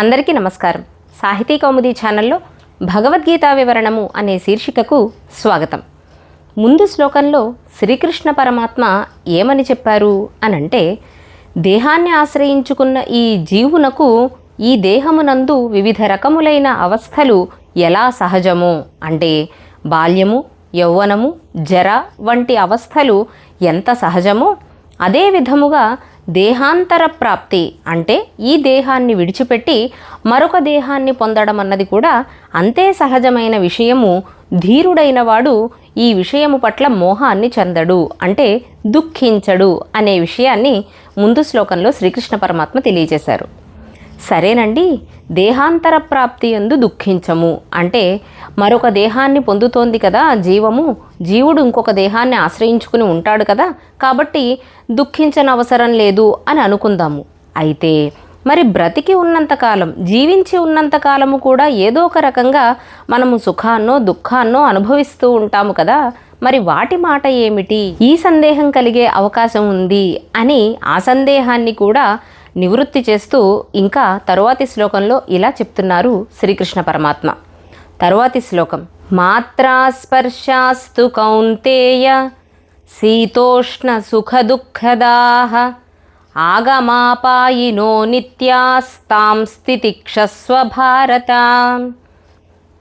అందరికీ నమస్కారం. సాహితీ కౌముది ఛానల్లో భగవద్గీత వివరణము అనే శీర్షికకు స్వాగతం. ముందు శ్లోకంలో శ్రీకృష్ణ పరమాత్మ ఏమని చెప్పారు అనంటే దేహాన్ని ఆశ్రయించుకున్న ఈ జీవునకు ఈ దేహమునందు వివిధ రకములైన అవస్థలు ఎలా సహజము అంటే బాల్యము యౌవనము జర వంటి అవస్థలు ఎంత సహజమో అదే విధముగా దేహాంతర ప్రాప్తి అంటే ఈ దేహాన్ని విడిచిపెట్టి మరొక దేహాన్ని పొందడం అన్నది కూడా అంతే సహజమైన విషయము. ధీరుడైన వాడు ఈ విషయము పట్ల మోహాన్ని చెందడు అంటే దుఃఖించడు అనే విషయాన్ని ముందు శ్లోకంలో శ్రీకృష్ణ పరమాత్మ తెలియజేశారు. సరేనండి దేహాంతర ప్రాప్తి ఎందు దుఃఖించము. అంటే మరొక దేహాన్ని పొందుతోంది కదా జీవము జీవుడు ఇంకొక దేహాన్ని ఆశ్రయించుకుని ఉంటాడు కదా కాబట్టి దుఃఖించని అవసరం లేదు అని అనుకుందాము. అయితే మరి బ్రతికి ఉన్నంతకాలం జీవించి ఉన్నంతకాలము కూడా ఏదో ఒక రకంగా మనము సుఖాన్నో దుఃఖాన్నో అనుభవిస్తూ ఉంటాము కదా మరి వాటి మాట ఏమిటి? ఈ సందేహం కలిగే అవకాశం ఉంది అని ఆ సందేహాన్ని కూడా నివృత్తి చేస్తూ ఇంకా తరువాతి శ్లోకంలో ఇలా చెప్తున్నారు శ్రీకృష్ణ పరమాత్మ. తరువాతి శ్లోకం మాత్రాస్పర్శాస్తు కౌంతేయ శీతోష్ణ సుఖదుఃఖదాహ ఆగమాపాయినో నిత్యాస్తాం స్థితిక్షస్వ భారత.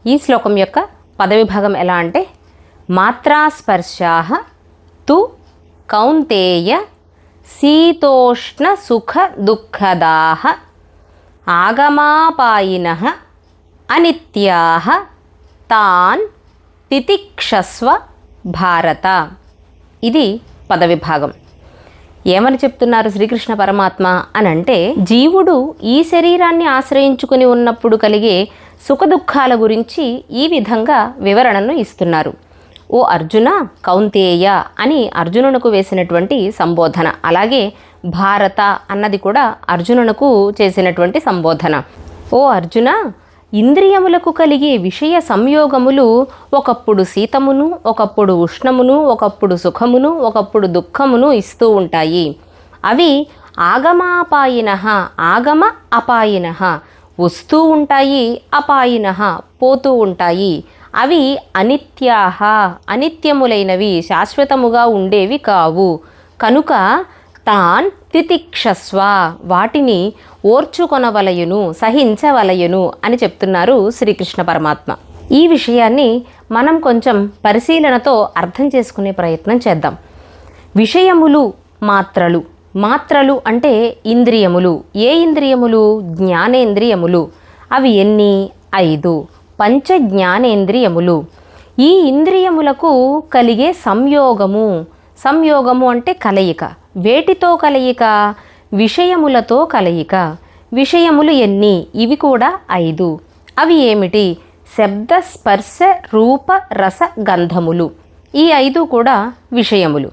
ఈ శ్లోకం యొక్క పదవిభాగం ఎలా అంటే మాత్రాస్పర్శా తు కౌంతేయ శీతోష్ణ సుఖ దుఃఖదాహ ఆగమాపాయిన అనిత్యా తాన్ తితిక్షస్వ భారత. ఇది పదవిభాగం. ఏమని చెప్తున్నారు శ్రీకృష్ణ పరమాత్మ అని అంటే జీవుడు ఈ శరీరాన్ని ఆశ్రయించుకుని ఉన్నప్పుడు కలిగే సుఖదుఖాల గురించి ఈ విధంగా వివరణను ఇస్తున్నారు. ఓ అర్జున కౌంతేయ అని అర్జునునకు వేసినటువంటి సంబోధన. అలాగే భారత అన్నది కూడా అర్జునునకు చేసినటువంటి సంబోధన. ఓ అర్జున ఇంద్రియములకు కలిగే విషయ సంయోగములు ఒకప్పుడు శీతమును ఒకప్పుడు ఉష్ణమును ఒకప్పుడు సుఖమును ఒకప్పుడు దుఃఖమును ఇస్తూ ఉంటాయి. అవి ఆగమాపాయిన ఆగమ అపాయిన వస్తూ ఉంటాయి అపాయిన పోతూ ఉంటాయి. అవి అనిత్యాహ అనిత్యములైనవి శాశ్వతముగా ఉండేవి కావు. కనుక తాన్ తితిక్షస్వ వాటిని ఓర్చుకొనవలయును సహించవలయును అని చెప్తున్నారు శ్రీకృష్ణ పరమాత్మ. ఈ విషయాన్ని మనం కొంచెం పరిశీలనతో అర్థం చేసుకునే ప్రయత్నం చేద్దాం. విషయములు మాత్రలు. మాత్రలు అంటే ఇంద్రియములు. ఏ ఇంద్రియములు? జ్ఞానేంద్రియములు. అవి ఎన్ని? ఐదు. పంచ జ్ఞానేంద్రియములు ఈ ఇంద్రియములకు కలిగే సంయోగము. సంయోగము అంటే కలయిక. వేటితో కలయిక? విషయములతో కలయిక. విషయములు ఎన్ని? ఇవి కూడా ఐదు. అవి ఏమిటి? శబ్ద స్పర్శ రూప రస గంధములు. ఈ ఐదు కూడా విషయములు.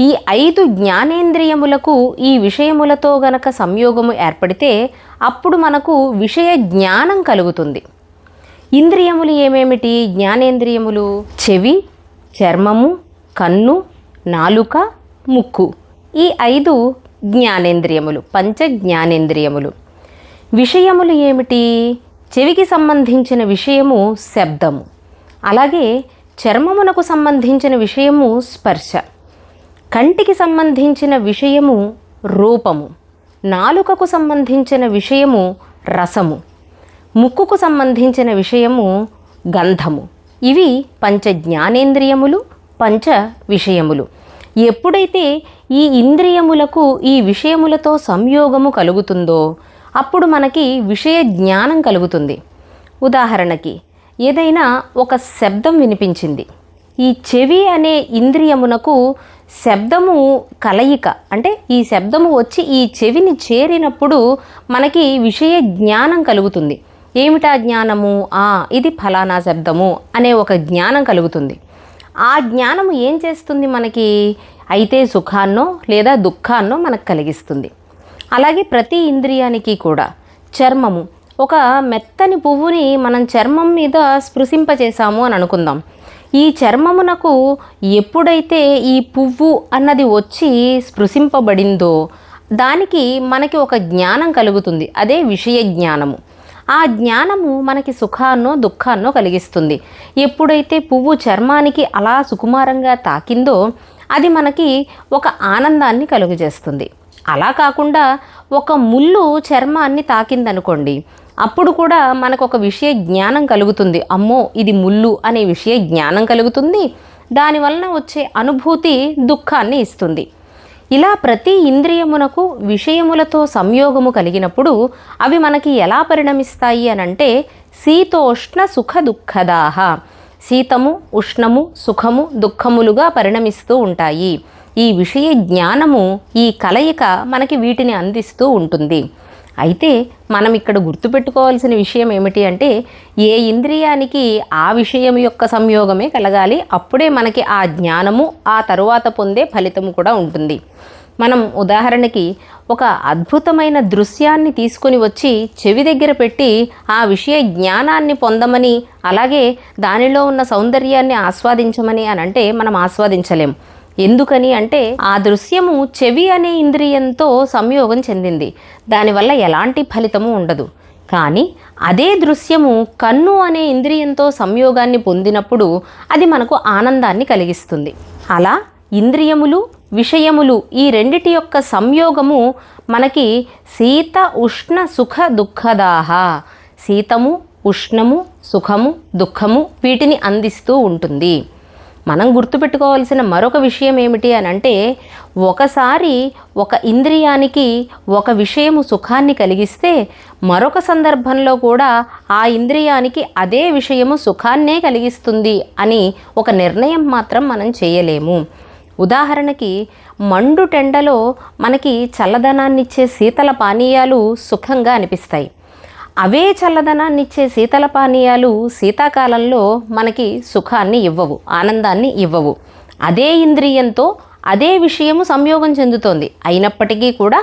ఈ ఐదు జ్ఞానేంద్రియములకు ఈ విషయములతో గనక సంయోగము ఏర్పడితే అప్పుడు మనకు విషయ జ్ఞానం కలుగుతుంది. ఇంద్రియములు ఏమేమిటి? జ్ఞానేంద్రియములు. చెవి చర్మము కన్ను నాలుక ముక్కు. ఈ ఐదు జ్ఞానేంద్రియములు పంచ జ్ఞానేంద్రియములు. విషయములు ఏమిటి? చెవికి సంబంధించిన విషయము శబ్దము. అలాగే చర్మమునకు సంబంధించిన విషయము స్పర్శ. కంటికి సంబంధించిన విషయము రూపము. నాలుకకు సంబంధించిన విషయము రసము. ముక్కుకు సంబంధించిన విషయము గంధము. ఇవి పంచ జ్ఞానేంద్రియములు పంచ విషయములు. ఎప్పుడైతే ఈ ఇంద్రియములకు ఈ విషయములతో సంయోగము కలుగుతుందో అప్పుడు మనకి విషయ జ్ఞానం కలుగుతుంది. ఉదాహరణకి ఏదైనా ఒక శబ్దం వినిపించింది. ఈ చెవి అనే ఇంద్రియమునకు శబ్దము కలయిక అంటే ఈ శబ్దము వచ్చి ఈ చెవిని చేరినప్పుడు మనకి విషయ జ్ఞానం కలుగుతుంది. ఏమిటా జ్ఞానము? ఆ ఇది ఫలానా శబ్దము అనే ఒక జ్ఞానం కలుగుతుంది. ఆ జ్ఞానము ఏం చేస్తుంది మనకి? అయితే సుఖాన్నో లేదా దుఃఖాన్నో మనకు కలిగిస్తుంది. అలాగే ప్రతి ఇంద్రియానికి కూడా. చర్మము. ఒక మెత్తని పువ్వుని మనం చర్మం మీద స్పృశింపచేశాము అని అనుకుందాం. ఈ చర్మమునకు ఎప్పుడైతే ఈ పువ్వు అన్నది వచ్చి స్పృశింపబడిందో దానికి మనకి ఒక జ్ఞానం కలుగుతుంది. అదే విషయ జ్ఞానము. ఆ జ్ఞానము మనకి సుఖాన్నో దుఃఖాన్నో కలిగిస్తుంది. ఎప్పుడైతే పువ్వు చర్మానికి అలా సుకుమారంగా తాకిందో అది మనకి ఒక ఆనందాన్ని కలుగజేస్తుంది. అలా కాకుండా ఒక ముళ్ళు చర్మాన్ని తాకిందనుకోండి అప్పుడు కూడా మనకు ఒక విషయ జ్ఞానం కలుగుతుంది. అమ్మో ఇది ముళ్ళు అనే విషయ జ్ఞానం కలుగుతుంది. దానివలన వచ్చే అనుభూతి దుఃఖాన్ని ఇస్తుంది. ఇలా ప్రతి ఇంద్రియమునకు విషయములతో సంయోగము కలిగినప్పుడు అవి మనకి ఎలా పరిణమిస్తాయి అనంటే శీతోష్ణ సుఖ దుఃఖదాహ శీతము ఉష్ణము సుఖము దుఃఖములుగా పరిణమిస్తూ ఉంటాయి. ఈ విషయ జ్ఞానము ఈ కలయిక మనకి వీటిని అందిస్తూ ఉంటుంది. అయితే మనం ఇక్కడ గుర్తుపెట్టుకోవాల్సిన విషయం ఏమిటి అంటే ఏ ఇంద్రియానికి ఆ విషయం యొక్క సంయోగమే కలగాలి అప్పుడే మనకి ఆ జ్ఞానము ఆ తరువాత పొందే ఫలితము కూడా ఉంటుంది. మనం ఉదాహరణకి ఒక అద్భుతమైన దృశ్యాన్ని తీసుకొని వచ్చి చెవి దగ్గర పెట్టి ఆ విషయ జ్ఞానాన్ని పొందమని అలాగే దానిలో ఉన్న సౌందర్యాన్ని ఆస్వాదించమని అని అంటే మనం ఆస్వాదించలేం. ఎందుకని అంటే ఆ దృశ్యము చెవి అనే ఇంద్రియంతో సంయోగం చెందింది. దానివల్ల ఎలాంటి ఫలితము ఉండదు. కానీ అదే దృశ్యము కన్ను అనే ఇంద్రియంతో సంయోగాన్ని పొందినప్పుడు అది మనకు ఆనందాన్ని కలిగిస్తుంది. అలా ఇంద్రియములు విషయములు ఈ రెండిటి యొక్క సంయోగము మనకి శీత ఉష్ణ సుఖ దుఃఖదాహ. శీతము ఉష్ణము సుఖము దుఃఖము వీటిని అందిస్తూ ఉంటుంది. మనం గుర్తుపెట్టుకోవాల్సిన మరొక విషయం ఏమిటి అని అంటే ఒకసారి ఒక ఇంద్రియానికి ఒక విషయము సుఖాన్ని కలిగిస్తే మరొక సందర్భంలో కూడా ఆ ఇంద్రియానికి అదే విషయము సుఖాన్నే కలిగిస్తుంది అని ఒక నిర్ణయం మాత్రం మనం చేయలేము. ఉదాహరణకి మండు టెండలో మనకి చల్లదనాన్నిచ్చే శీతల పానీయాలు సుఖంగా అనిపిస్తాయి. అవే చల్లదనాన్ని ఇచ్చే శీతల పానీయాలు శీతాకాలంలో మనకి సుఖాన్ని ఇవ్వవు ఆనందాన్ని ఇవ్వవు. అదే ఇంద్రియంతో అదే విషయము సంయోగం చెందుతోంది. అయినప్పటికీ కూడా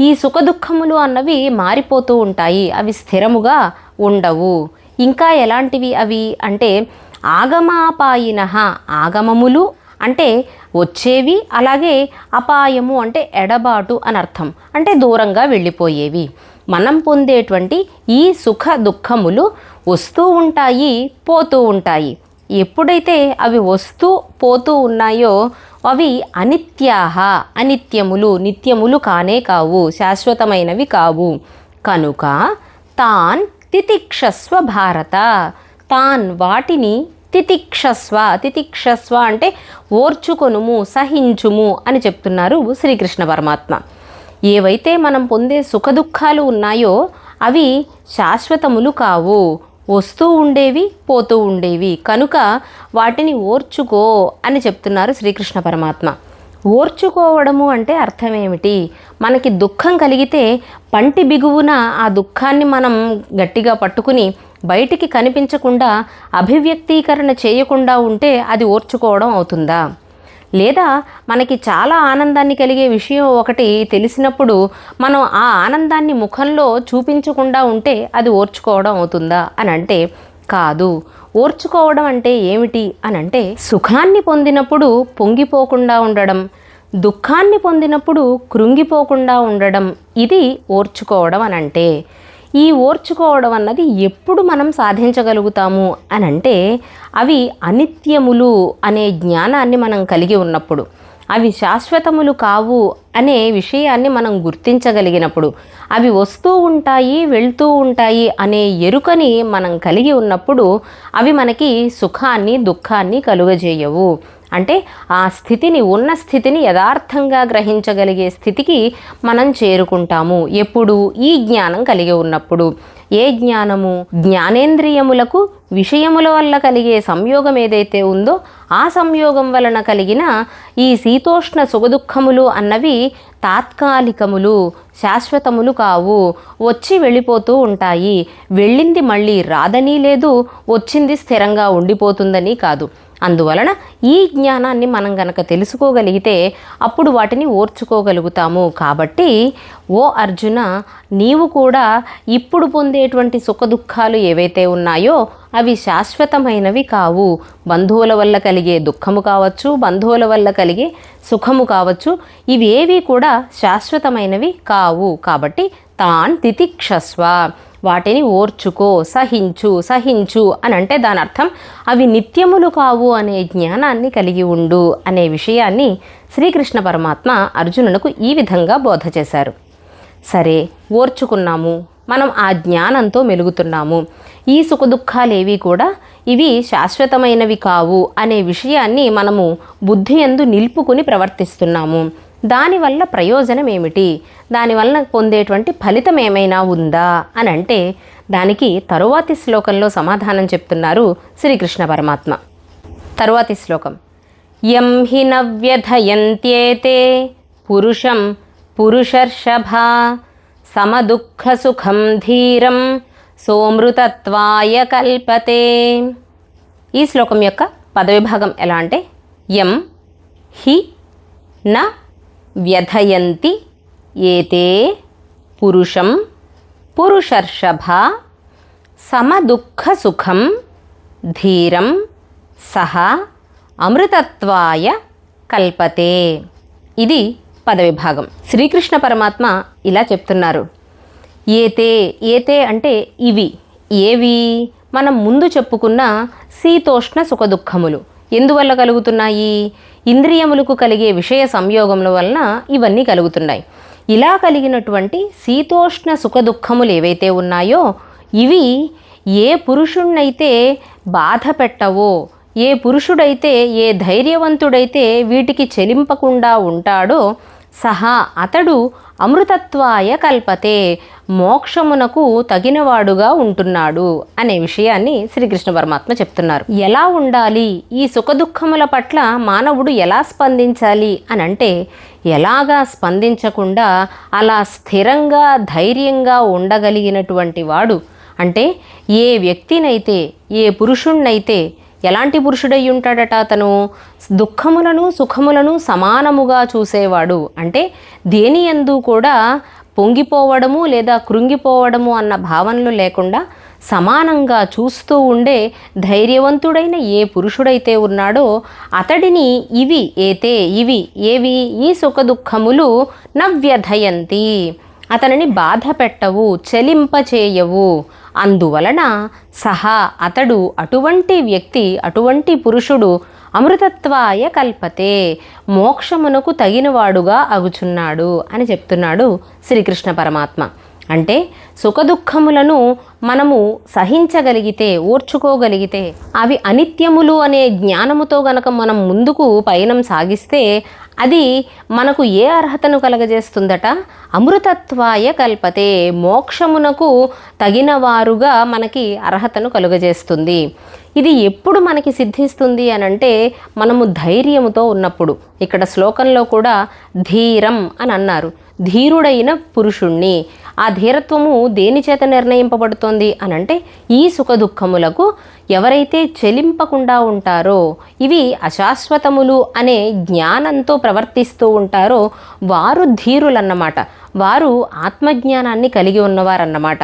ఈ సుఖ దుఃఖములు అన్నవి మారిపోతూ ఉంటాయి అవి స్థిరముగా ఉండవు. ఇంకా ఎలాంటివి అవి? అంటే ఆగమాపాయిన ఆగమములు అంటే వచ్చేవి అలాగే అపాయము అంటే ఎడబాటు అని అర్థం అంటే దూరంగా వెళ్ళిపోయేవి. మనం పొందేటువంటి ఈ సుఖ దుఃఖములు వస్తూ ఉంటాయి పోతూ ఉంటాయి. ఎప్పుడైతే అవి వస్తూ పోతూ ఉన్నాయో అవి అనిత్యాహ అనిత్యములు నిత్యములు కానే కావు శాశ్వతమైనవి కావు. కనుక తాన్ తితిక్షస్వ భారత. తాన్ వాటిని తితిక్షస్వ తితిక్షస్వ అంటే ఓర్చుకొనుము సహించుము అని చెప్తున్నారు శ్రీకృష్ణ పరమాత్మ. ఏవైతే మనం పొందే సుఖదుఖాలు ఉన్నాయో అవి శాశ్వతములు కావు. వస్తూ ఉండేవి పోతూ ఉండేవి. కనుక వాటిని ఓర్చుకో అని చెప్తున్నారు శ్రీకృష్ణ పరమాత్మ. ఓర్చుకోవడము అంటే అర్థం ఏమిటి మనకి దుఃఖం కలిగితే పంటి బిగువున ఆ దుఃఖాన్ని మనం గట్టిగా పట్టుకుని బయటికి కనిపించకుండా అభివ్యక్తీకరణ చేయకుండా ఉంటే అది ఓర్చుకోవడం అవుతుందా? లేదా మనకి చాలా ఆనందాన్ని కలిగే విషయం ఒకటి తెలిసినప్పుడు మనం ఆ ఆనందాన్ని ముఖంలో చూపించకుండా ఉంటే అది ఓర్చుకోవడం అవుతుందా అని అంటే కాదు. ఓర్చుకోవడం అంటే ఏమిటి అని అంటే సుఖాన్ని పొందినప్పుడు పొంగిపోకుండా ఉండడం దుఃఖాన్ని పొందినప్పుడు కృంగిపోకుండా ఉండడం ఇది ఓర్చుకోవడం అని అంటే ఈ ఓర్చుకోవడం అన్నది ఎప్పుడు మనం సాధించగలుగుతాము అని అంటే అవి అనిత్యములు అనే జ్ఞానాన్ని మనం కలిగి ఉన్నప్పుడు అవి శాశ్వతములు కావు అనే విషయాన్ని మనం గుర్తించగలిగినప్పుడు అవి వస్తూ ఉంటాయి వెళ్తూ ఉంటాయి అనే ఎరుకని మనం కలిగి ఉన్నప్పుడు అవి మనకి సుఖాన్ని దుఃఖాన్ని కలుగజేయవు. అంటే ఆ స్థితిని ఉన్న స్థితిని యథార్థంగా గ్రహించగలిగే స్థితికి మనం చేరుకుంటాము. ఎప్పుడు? ఈ జ్ఞానం కలిగి ఉన్నప్పుడు. ఏ జ్ఞానము? జ్ఞానేంద్రియములకు విషయముల వల్ల కలిగే సంయోగం ఏదైతే ఉందో ఆ సంయోగం వలన కలిగిన ఈ శీతోష్ణ సుఖదుఖములు అన్నవి తాత్కాలికములు శాశ్వతములు కావు. వచ్చి వెళ్ళిపోతూ ఉంటాయి. వెళ్ళింది మళ్ళీ రాదని లేదు వచ్చింది స్థిరంగా ఉండిపోతుందని కాదు. అందువలన ఈ జ్ఞానాన్ని మనం గనక తెలుసుకోగలిగితే అప్పుడు వాటిని ఓర్చుకోగలుగుతాము. కాబట్టి ఓ అర్జున నీవు కూడా ఇప్పుడు పొందేటువంటి సుఖదుఖాలు ఏవైతే ఉన్నాయో అవి శాశ్వతమైనవి కావు. బంధువుల వల్ల కలిగే దుఃఖము కావచ్చు బంధువుల వల్ల కలిగే సుఖము కావచ్చు ఇవేవి కూడా శాశ్వతమైనవి కావు. కాబట్టి తాన్ తితిక్షస్వ. వాటిని ఓర్చుకో సహించు సహించు అని అంటే దాని అర్థం అవి నిత్యములు కావు అనే జ్ఞానాన్ని కలిగి ఉండు అనే విషయాన్ని శ్రీకృష్ణ పరమాత్మ అర్జునులకు ఈ విధంగా బోధ చేశారు. సరే ఓర్చుకున్నాము మనం ఆ జ్ఞానంతో మెలుగుతున్నాము ఈ సుఖదుఖాలేవి కూడా ఇవి శాశ్వతమైనవి కావు అనే విషయాన్ని మనము బుద్ధి ఎందు నిలుపుకుని ప్రవర్తిస్తున్నాము. దానివల్ల ప్రయోజనం ఏమిటి దానివల్ల పొందేటువంటి ఫలితం ఏమైనా ఉందా? అని అంటే దానికి తరువాతి శ్లోకంలో సమాధానం చెప్తున్నారు శ్రీకృష్ణ పరమాత్మ. తరువాతి శ్లోకం. యం హి నవ్యధయంత్యేతే పురుషం పురుషర్షభ సమదుఃఖసుఖం ధీరం సోమృతత్వాయ కల్పతే. ఈ శ్లోకం యొక్క పదవిభాగం ఎలా అంటే యం హి న వ్యధయంతి ఏతే పురుషం పురుషర్షభ సమదుఃఖసుఖం ధీరం సహ అమృతత్వాయ కల్పతే. ఇది పదవిభాగం. శ్రీకృష్ణ పరమాత్మ ఇలా చెప్తున్నారు. ఏతే ఏతే అంటే ఇవి. ఏవి? మనం ముందు చెప్పుకున్న శీతోష్ణ సుఖదుఖములు. ఎందువల్ల కలుగుతున్నాయి? ఇంద్రియములకు కలిగే విషయ సంయోగముల వలన ఇవన్నీ కలుగుతున్నాయి ఇలా కలిగినటువంటి శీతోష్ణ సుఖదుఖములు ఏవైతే ఉన్నాయో ఇవి ఏ పురుషుణ్ణైతే బాధ పెట్టవో ఏ పురుషుడైతే ఏ ధైర్యవంతుడైతే వీటికి చెలింపకుండా ఉంటాడో సహా అతడు అమృతత్వాయ కల్పతే మోక్షమునకు తగినవాడుగా ఉంటున్నాడు అనే విషయాన్ని శ్రీకృష్ణ పరమాత్మ చెప్తున్నారు. ఎలా ఉండాలి? ఈ సుఖదుఖముల పట్ల మానవుడు ఎలా స్పందించాలి? అని అంటే ఎలాగా స్పందించకుండా అలా స్థిరంగా ధైర్యంగా ఉండగలిగినటువంటి వాడు అంటే ఏ వ్యక్తినైతే ఏ పురుషుణ్ణైతే ఎలాంటి పురుషుడై ఉంటాడట అతను? దుఃఖములను సుఖములను సమానముగా చూసేవాడు. అంటే దేని ఎందు కూడా పొంగిపోవడము లేదా కృంగిపోవడము అన్న భావనలు లేకుండా సమానంగా చూస్తూ ఉండే ధైర్యవంతుడైన ఏ పురుషుడైతే ఉన్నాడో అతడిని ఇవి ఏతే ఇవి ఏవి ఈ సుఖదుఖములు నవ్యధయంతి. అతనిని బాధ పెట్టవు చెలింపచేయవు అందువలన సహా అతడు అటువంటి వ్యక్తి అటువంటి పురుషుడు అమృతత్వాయ కల్పతే మోక్షమునకు తగినవాడుగా అగుచున్నాడు అని చెప్తున్నాడు శ్రీకృష్ణ పరమాత్మ. అంటే సుఖదుఖములను మనము సహించగలిగితే ఓర్చుకోగలిగితే అవి అనిత్యములు అనే జ్ఞానముతో గనక మనం ముందుకు పయనం సాగిస్తే అది మనకు ఏ అర్హతను కలగజేస్తుందట? అమృతత్వాయ కల్పతే మోక్షమునకు తగినవారుగా మనకి అర్హతను కలుగజేస్తుంది. ఇది ఎప్పుడు మనకి సిద్ధిస్తుంది అని అంటే మనము ధైర్యముతో ఉన్నప్పుడు. ఇక్కడ శ్లోకంలో కూడా ధీరం అని అన్నారు. ధీరుడైన పురుషుణ్ణి. ఆ ధీరత్వము దేని చేత నిర్ణయింపబడుతోంది అని అంటే ఈ సుఖదుఖములకు ఎవరైతే చెలింపకుండా ఉంటారో ఇవి అశాశ్వతములు అనే జ్ఞానంతో ప్రవర్తిస్తూ ఉంటారో వారు ధీరులన్నమాట. వారు ఆత్మజ్ఞానాన్ని కలిగి ఉన్నవారన్నమాట.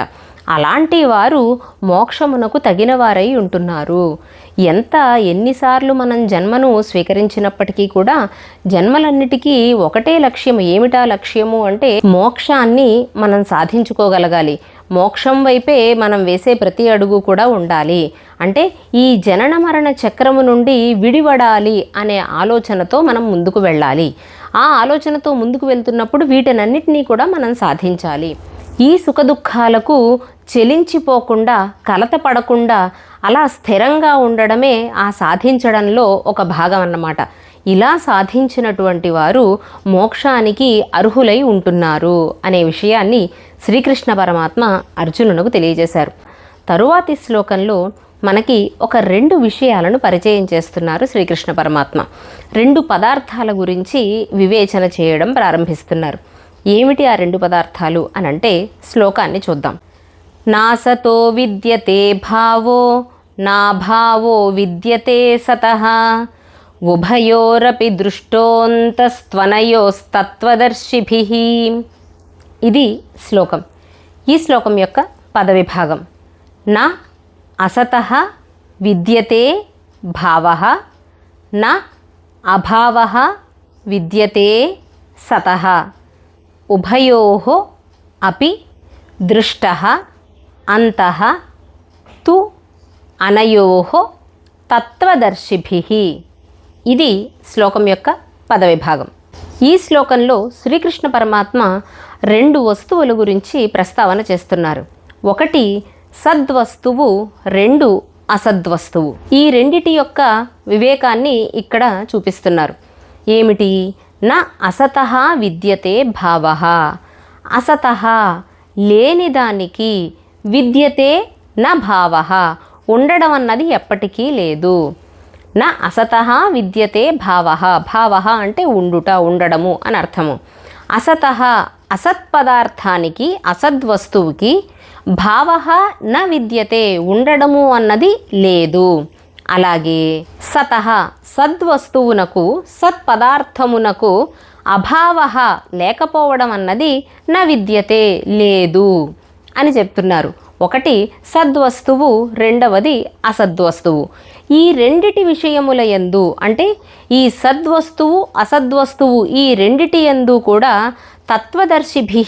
అలాంటి వారు మోక్షమునకు తగినవారై ఉంటున్నారు. ఎంత ఎన్నిసార్లు మనం జన్మను స్వీకరించినప్పటికీ కూడా జన్మలన్నిటికీ ఒకటే లక్ష్యం. ఏమిటా లక్ష్యము అంటే మోక్షాన్ని మనం సాధించుకోగలగాలి. మోక్షం వైపే మనం వేసే ప్రతి అడుగు కూడా ఉండాలి. అంటే ఈ జనన మరణ చక్రము నుండి విడివడాలి అనే ఆలోచనతో మనం ముందుకు వెళ్ళాలి. ఆ ఆలోచనతో ముందుకు వెళ్తున్నప్పుడు వీటనన్నిటినీ కూడా మనం సాధించాలి. ఈ సుఖదుఖాలకు చెలించిపోకుండా కలత పడకుండా అలా స్థిరంగా ఉండడమే ఆ సాధించడంలో ఒక భాగం అన్నమాట ఇలా సాధించినటువంటి వారు మోక్షానికి అర్హులై ఉంటున్నారు అనే విషయాన్ని శ్రీకృష్ణ పరమాత్మ అర్జునునకు తెలియజేశారు. తరువాతి శ్లోకంలో మనకి ఒక రెండు విషయాలను పరిచయం చేస్తున్నారు శ్రీకృష్ణ పరమాత్మ. రెండు పదార్థాల గురించి వివేచన చేయడం ప్రారంభిస్తున్నారు. ఏమిటి ఆ రెండు పదార్థాలు అని అంటే శ్లోకాన్ని చూద్దాం. నాసతో విద్యతే భావో నా భావో విద్యతే సత. ఉభయోరపి దృష్టోంతస్త్వనయోస్తత్వదర్శిభి. ఇది శ్లోకం. ఈ శ్లోకం యొక్క పదవిభాగం. నా అసత విద్యతే భావ. నా అభావ విద్యతే సత. ఉభయో అపి దృష్ట అంతః తు అనయోహో తత్వదర్శిభి. ఇది శ్లోకం యొక్క పదవిభాగం ఈ శ్లోకంలో శ్రీకృష్ణ పరమాత్మ రెండు వస్తువుల గురించి ప్రస్తావన చేస్తున్నారు. ఒకటి సద్వస్తువు రెండు అసద్వస్తువు. ఈ రెండిటి యొక్క వివేకాన్ని ఇక్కడ చూపిస్తున్నారు. ఏమిటి? న అసత విద్యతే భావ. అసత లేనిదానికి విద్యతే న భావ. ఉండడం అన్నది ఎప్పటికీ లేదు. నా అసత విద్యతే భావ. భావ అంటే ఉండుట ఉండడము అని అర్థము. అసత అసత్పదార్థానికి అసద్వస్తువుకి భావ న విద్యతే ఉండడము అన్నది లేదు. అలాగే సత సద్వస్తువునకు సత్పదార్థమునకు అభావ లేకపోవడం అన్నది నా విద్యతే లేదు అని చెప్తున్నారు. ఒకటి సద్వస్తువు రెండవది అసద్వస్తువు. ఈ రెండిటి విషయముల ఎందు అంటే ఈ సద్వస్తువు అసద్వస్తువు ఈ రెండిటి యందు కూడా తత్వదర్శిభి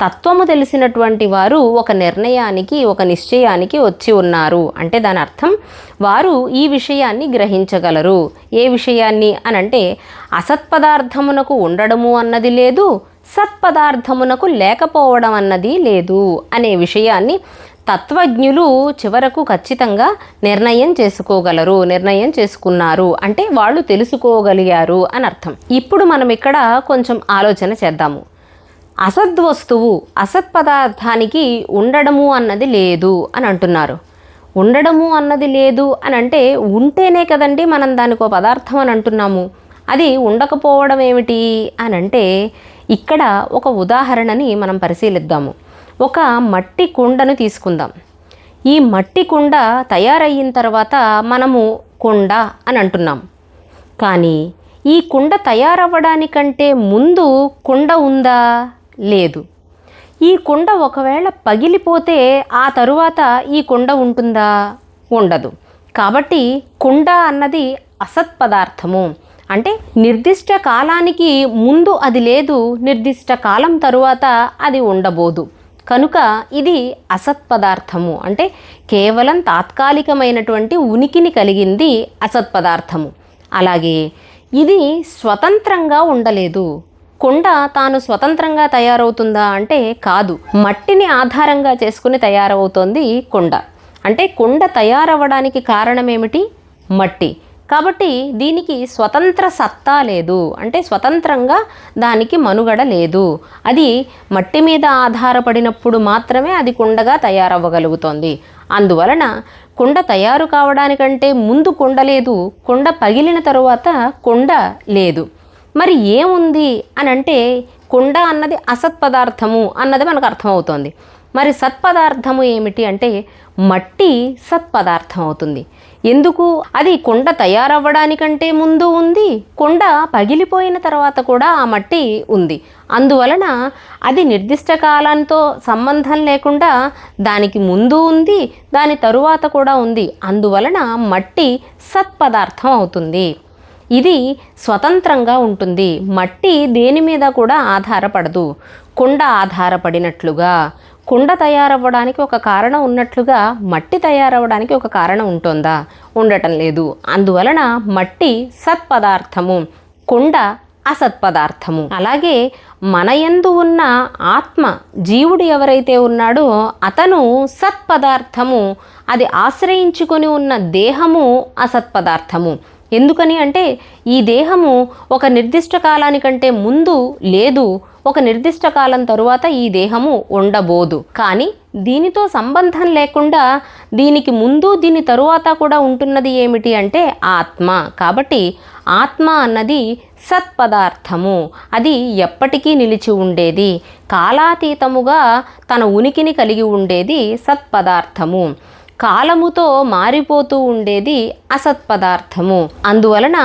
తత్వము తెలిసినటువంటి వారు ఒక నిర్ణయానికి ఒక నిశ్చయానికి వచ్చి ఉన్నారు. అంటే దాని అర్థం వారు ఈ విషయాన్ని గ్రహించగలరు. ఏ విషయాన్ని అనంటే అసత్పదార్థమునకు ఉండడము అన్నది లేదు సత్పదార్థమునకు లేకపోవడం అన్నది లేదు అనే విషయాన్ని తత్వజ్ఞులు చివరకు ఖచ్చితంగా నిర్ణయం చేసుకోగలరు నిర్ణయం చేసుకున్నారు. అంటే వాళ్ళు తెలుసుకోగలిగారు అని అర్థం. ఇప్పుడు మనం ఇక్కడ కొంచెం ఆలోచన చేద్దాము. అసద్వస్తువు అసత్పదార్థానికి ఉండడము అన్నది లేదు అని అంటున్నారు. ఉండడము అన్నది లేదు అని అంటే ఉంటేనే కదండి మనం దానికో పదార్థం అని అంటున్నాము. అది ఉండకపోవడం ఏమిటి అని అంటే ఇక్కడ ఒక ఉదాహరణని మనం పరిశీలిద్దాము. ఒక మట్టి కుండను తీసుకుందాం. ఈ మట్టి కుండ తయారయిన తర్వాత మనము కుండ అని అంటున్నాం. కానీ ఈ కుండ తయారవ్వడానికంటే ముందు కుండ ఉందా? లేదు. ఈ కుండ ఒకవేళ పగిలిపోతే ఆ తరువాత ఈ కుండ ఉంటుందా? ఉండదు. కాబట్టి కుండ అన్నది అసత్పదార్థము అంటే నిర్దిష్ట కాలానికి ముందు అది లేదు నిర్దిష్ట కాలం తరువాత అది ఉండబోదు. కనుక ఇది అసత్పదార్థము అంటే కేవలం తాత్కాలికమైనటువంటి ఉనికిని కలిగింది అసత్పదార్థము అలాగే ఇది స్వతంత్రంగా ఉండలేదు. కుండ తాను స్వతంత్రంగా తయారవుతుందా అంటే కాదు. మట్టిని ఆధారంగా చేసుకుని తయారవుతోంది కుండ. అంటే కుండ తయారవ్వడానికి కారణం ఏమిటి మట్టి. కాబట్టి దీనికి స్వతంత్ర సత్తా లేదు. అంటే స్వతంత్రంగా దానికి మనుగడ లేదు. అది మట్టి మీద ఆధారపడినప్పుడు మాత్రమే అది కుండగా తయారవ్వగలుగుతోంది. అందువలన కుండ తయారు కావడానికంటే ముందు కుండ లేదు. కుండ పగిలిన తరువాత కుండ లేదు. మరి ఏముంది అని అంటే కుండ అన్నది అసత్పదార్థము అన్నది మనకు అర్థమవుతోంది. మరి సత్పదార్థము ఏమిటి అంటే మట్టి సత్పదార్థం అవుతుంది. ఎందుకు? అది కుండ తయారవ్వడానికంటే ముందు ఉంది కుండ పగిలిపోయిన తర్వాత కూడా ఆ మట్టి ఉంది. అందువలన అది నిర్దిష్ట కాలంతో సంబంధం లేకుండా దానికి ముందు ఉంది దాని తరువాత కూడా ఉంది. అందువలన మట్టి సత్పదార్థం అవుతుంది. ఇది స్వతంత్రంగా ఉంటుంది. మట్టి దేని మీద కూడా ఆధారపడదు. కుండ ఆధారపడినట్లుగా కుండ తయారవ్వడానికి ఒక కారణం ఉన్నట్లుగా మట్టి తయారవ్వడానికి ఒక కారణం ఉంటుందా? ఉండటం లేదు. అందువలన మట్టి సత్పదార్థము కుండ అసత్పదార్థము. అలాగే మన యందు ఉన్న ఆత్మ జీవుడు ఎవరైతే ఉన్నాడో అతను సత్పదార్థము అది ఆశ్రయించుకొని ఉన్న దేహము అసత్పదార్థము. ఎందుకని అంటే ఈ దేహము ఒక నిర్దిష్ట కాలానికంటే ముందు లేదు ఒక నిర్దిష్ట కాలం తరువాత ఈ దేహము ఉండబోదు. కానీ దీనితో సంబంధం లేకుండా దీనికి ముందు దీని తరువాత కూడా ఉంటున్నది ఏమిటి అంటే ఆత్మ. కాబట్టి ఆత్మ అన్నది సత్పదార్థము. అది ఎప్పటికీ నిలిచి ఉండేది. కాలాతీతముగా తన ఉనికిని కలిగి ఉండేది సత్పదార్థము. కాలముతో మారిపోతూ ఉండేది అసత్పదార్థము అందువలన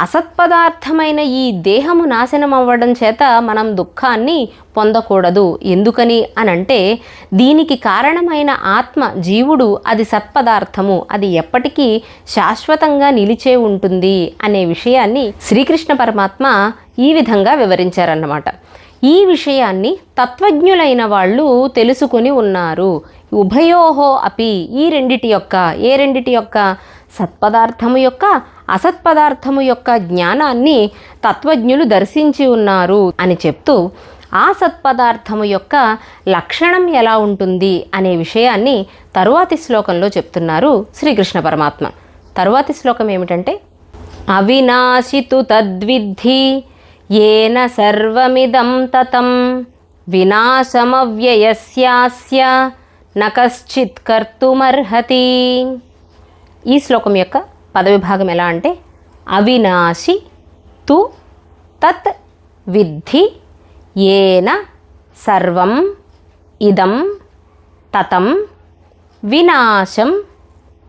అసత్పదార్థమైన ఈ దేహము నాశనం అవ్వడం చేత మనం దుఃఖాన్ని పొందకూడదు. ఎందుకని అనంటే దీనికి కారణమైన ఆత్మ జీవుడు అది సత్పదార్థము అది ఎప్పటికీ శాశ్వతంగా నిలిచే ఉంటుంది అనే విషయాన్ని శ్రీకృష్ణ పరమాత్మ ఈ విధంగా వివరించారన్నమాట. ఈ విషయాన్ని తత్వజ్ఞులైన వాళ్ళు తెలుసుకుని ఉన్నారు. ఉభయోహో అపి ఈ రెండిటి యొక్క ఏ రెండిటి యొక్క సత్పదార్థము యొక్క అసత్పదార్థము యొక్క జ్ఞానాన్ని తత్వజ్ఞులు దర్శించి ఉన్నారు అని చెప్తూ ఆ సత్పదార్థము యొక్క లక్షణం ఎలా ఉంటుంది అనే విషయాన్ని తరువాతి శ్లోకంలో చెప్తున్నారు శ్రీకృష్ణ పరమాత్మ. తరువాతి శ్లోకం ఏమిటంటే అవినాశితు తద్విద్ధి ఏన సర్వమిదం తతం వినాశమవ్యయస్యాస్య నకశ్చిత్ కర్తుమర్హతి. ఈ శ్లోకం యొక్క పదవిభాగం ఎలా అంటే అవినాశి తు తత్ విద్ధి ఏన సర్వం ఇదం తతం వినాశం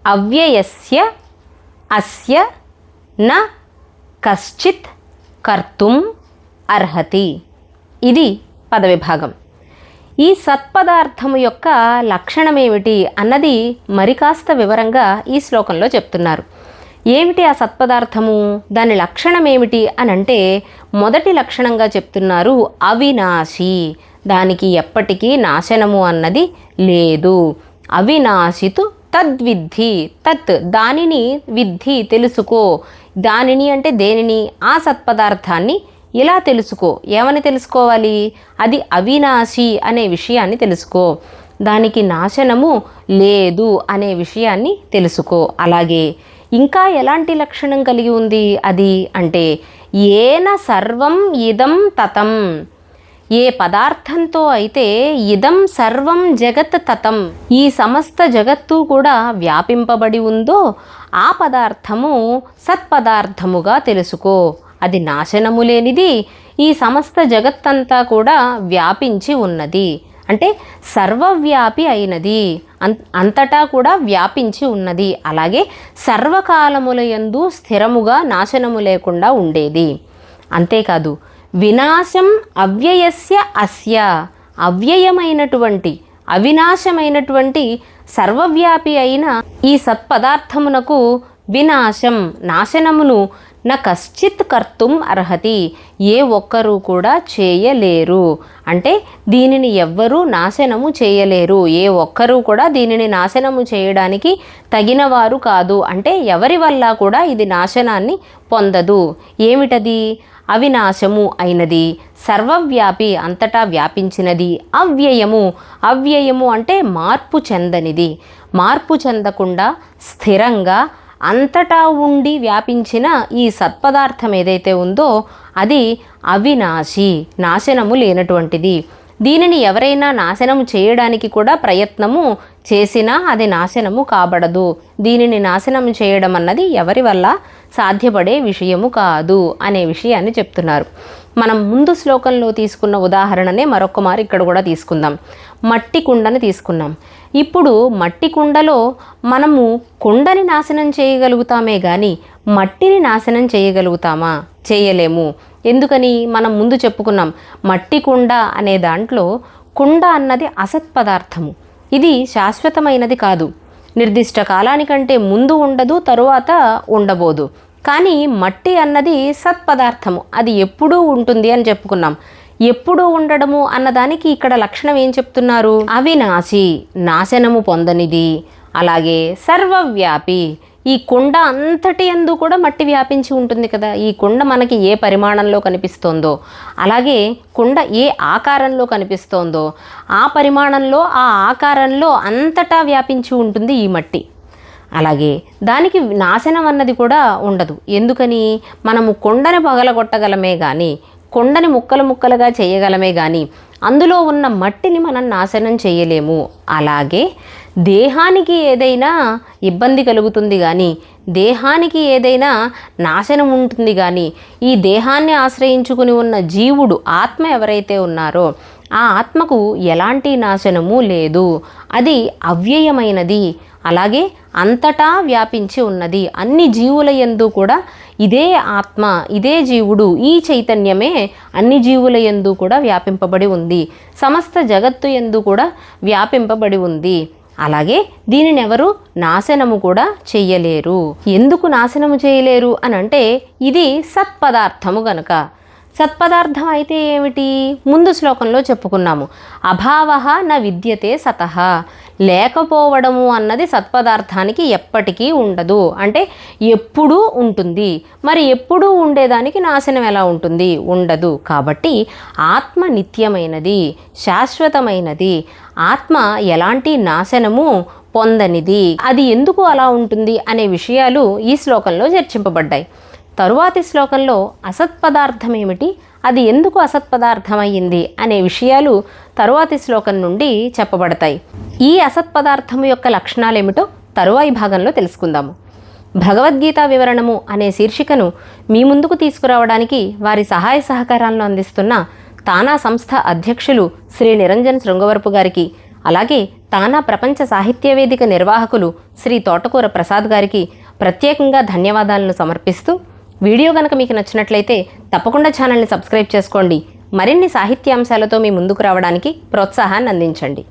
అవ్యయస్య అస్య న కశ్చిత్ కర్తుం అర్హతి. ఇది పదవిభాగం. ఈ సత్పదార్థము యొక్క లక్షణమేమిటి అన్నది మరి కాస్త వివరంగా ఈ శ్లోకంలో చెప్తున్నారు. ఏమిటి ఆ సత్పదార్థము? దాని లక్షణం ఏమిటి అని అంటే మొదటి లక్షణంగా చెప్తున్నారు అవినాశి. దానికి ఎప్పటికీ నాశనము అన్నది లేదు. అవినాశితు తద్విద్ధి. తత్ దానిని విద్ధి తెలుసుకో. దానిని అంటే దేనిని? ఆ సత్పదార్థాన్ని ఇలా తెలుసుకో. ఏమని తెలుసుకోవాలి? అది అవినాశి అనే విషయాన్ని తెలుసుకో. దానికి నాశనము లేదు అనే విషయాన్ని తెలుసుకో. అలాగే ఇంకా ఎలాంటి లక్షణం కలిగి ఉంది? అది అంటే ఏన సర్వం ఇదం తతం. ఏ పదార్థంతో అయితే ఇదం సర్వం జగత్ తతం. ఈ సమస్త జగత్తు కూడా వ్యాపింపబడి ఉందో ఆ పదార్థము సత్పదార్థముగా తెలుసుకో. అది నాశనము లేనిది ఈ సమస్త జగత్తంతా కూడా వ్యాపించి ఉన్నది. అంటే సర్వవ్యాపి అయినది అంత అంతటా కూడా వ్యాపించి ఉన్నది. అలాగే సర్వకాలముల యందు స్థిరముగా నాశనము లేకుండా ఉండేది. అంతేకాదు వినాశం అవ్యయస్య అస్య అవ్యయమైనటువంటి అవినాశమైనటువంటి సర్వవ్యాపి అయిన ఈ సత్పదార్థమునకు వినాశం నాశనమును న కశ్చిత్ కర్తుం అర్హతి. ఏ ఒక్కరూ కూడా చేయలేరు. అంటే దీనిని ఎవ్వరూ నాశనము చేయలేరు. ఏ ఒక్కరూ కూడా దీనిని నాశనము చేయడానికి తగినవారు కాదు. అంటే ఎవరి వల్ల కూడా ఇది నాశనాన్ని పొందదు. ఏమిటది? అవినాశము అయినది. సర్వవ్యాపి అంతటా వ్యాపించినది. అవ్యయము. అవ్యయము అంటే మార్పు చెందనిది. మార్పు చెందకుండా స్థిరంగా అంతటా ఉండి వ్యాపించిన ఈ సత్పదార్థం ఏదైతే ఉందో అది అవినాశి నాశనము లేనటువంటిది. దీనిని ఎవరైనా నాశనము చేయడానికి కూడా ప్రయత్నము చేసినా అది నాశనము కాబడదు. దీనిని నాశనం చేయడం అన్నది ఎవరి వల్ల సాధ్యపడే విషయము కాదు అనే విషయాన్ని చెప్తున్నారు. మనం ముందు శ్లోకంలో తీసుకున్న ఉదాహరణనే మరొక మారు ఇక్కడ కూడా తీసుకుందాం. మట్టి కుండను తీసుకున్నాం. ఇప్పుడు మట్టి కుండలో మనము కుండని నాశనం చేయగలుగుతామే కానీ మట్టిని నాశనం చేయగలుగుతామా? చేయలేము. ఎందుకని మనం ముందు చెప్పుకున్నాం మట్టి కుండ అనే దాంట్లో కుండ అన్నది అసత్ పదార్థము. ఇది శాశ్వతమైనది కాదు. నిర్దిష్ట కాలానికంటే ముందు ఉండదు తరువాత ఉండబోదు. కానీ మట్టి అన్నది సత్పదార్థము అది ఎప్పుడూ ఉంటుంది అని చెప్పుకున్నాం. ఎప్పుడూ ఉండడము అన్నదానికి ఇక్కడ లక్షణం ఏం చెప్తున్నారు? అవినాశి నాశనము పొందనిది. అలాగే సర్వవ్యాపి ఈ కుండ అంతటి ఎందు కూడా మట్టి వ్యాపించి ఉంటుంది కదా. ఈ కుండ మనకి ఏ పరిమాణంలో కనిపిస్తోందో అలాగే కుండ ఏ ఆకారంలో కనిపిస్తోందో ఆ పరిమాణంలో ఆ ఆకారంలో అంతటా వ్యాపించి ఉంటుంది ఈ మట్టి. అలాగే దానికి నాశనం అన్నది కూడా ఉండదు. ఎందుకని? మనము కొండని పగలగొట్టగలమే కానీ కొండని ముక్కలు ముక్కలుగా చేయగలమే కానీ అందులో ఉన్న మట్టిని మనం నాశనం చేయలేము. అలాగే దేహానికి ఏదైనా ఇబ్బంది కలుగుతుంది కానీ దేహానికి ఏదైనా నాశనం ఉంటుంది కానీ ఈ దేహాన్ని ఆశ్రయించుకుని ఉన్న జీవుడు ఆత్మ ఎవరైతే ఉన్నారో ఆ ఆత్మకు ఎలాంటి నాశనము లేదు. అది అవ్యయమైనది. అలాగే అంతటా వ్యాపించి ఉన్నది. అన్ని జీవుల యందు కూడా ఇదే ఆత్మ ఇదే జీవుడు ఈ చైతన్యమే అన్ని జీవుల యందు కూడా వ్యాపింపబడి ఉంది. సమస్త జగత్తు ఎందు కూడా వ్యాపింపబడి ఉంది. అలాగే దీనిని ఎవరు నాశనము కూడా చెయ్యలేరు. ఎందుకు నాశనము చేయలేరు అని అంటే ఇది సత్పదార్థము గనక. సత్పదార్థం అయితే ఏమిటి? ముందు శ్లోకంలో చెప్పుకున్నాము. అభావ న విద్యతే సతః. లేకపోవడము అన్నది సత్పదార్థానికి ఎప్పటికీ ఉండదు. అంటే ఎప్పుడూ ఉంటుంది. మరి ఎప్పుడూ ఉండేదానికి నాశనం ఎలా ఉంటుంది? ఉండదు. కాబట్టి ఆత్మ నిత్యమైనది శాశ్వతమైనది. ఆత్మ ఎలాంటి నాశనము పొందనిది? అది ఎందుకు అలా ఉంటుంది? అనే విషయాలు ఈ శ్లోకంలో చర్చింపబడ్డాయి. తరువాతి శ్లోకంలో అసత్పదార్థం ఏమిటి అది ఎందుకు అసత్పదార్థమయ్యింది అనే విషయాలు తరువాతి శ్లోకం నుండి చెప్పబడతాయి. ఈ అసత్పదార్థము యొక్క లక్షణాలేమిటో తరువాయి భాగంలో తెలుసుకుందాము. భగవద్గీత వివరణము అనే శీర్షికను మీ ముందుకు తీసుకురావడానికి వారి సహాయ సహకారాలను అందిస్తున్న తానా సంస్థ అధ్యక్షులు శ్రీ నిరంజన్ శృంగవరపు గారికి అలాగే తానా ప్రపంచ సాహిత్య వేదిక నిర్వాహకులు శ్రీ తోటకూర ప్రసాద్ గారికి ప్రత్యేకంగా ధన్యవాదాలను సమర్పిస్తూ వీడియో కనుక మీకు నచ్చినట్లయితే తప్పకుండా ఛానల్ని సబ్స్క్రైబ్ చేసుకోండి. మరిన్ని సాహిత్యాంశాలతో మీ ముందుకు రావడానికి ప్రోత్సాహాన్ని అందించండి.